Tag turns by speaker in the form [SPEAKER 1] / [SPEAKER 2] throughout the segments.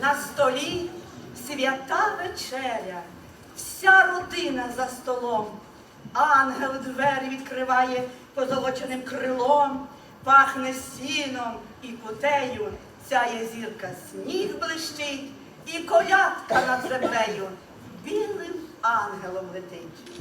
[SPEAKER 1] на столі свята вечеря, вся родина за столом. Ангел двері відкриває позолоченим крилом, пахне сіном і кутею, сяє зірка сніг блищить, і колядка над землею. Білим ангелом летить.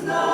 [SPEAKER 2] snow.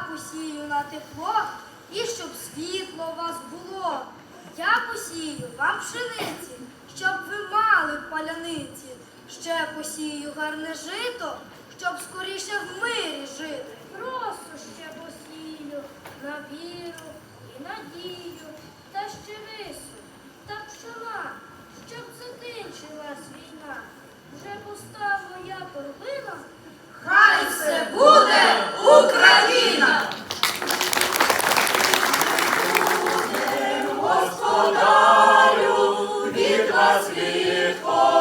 [SPEAKER 2] Я посію на тепло і щоб світло у вас було. Я посію вам пшениці, щоб ви мали паляниці. Ще посію гарне жито, щоб скоріше в мирі жити. Просто ще посію на віру і надію, та ще рису, та пшена, щоб закінчилась війна. has lived for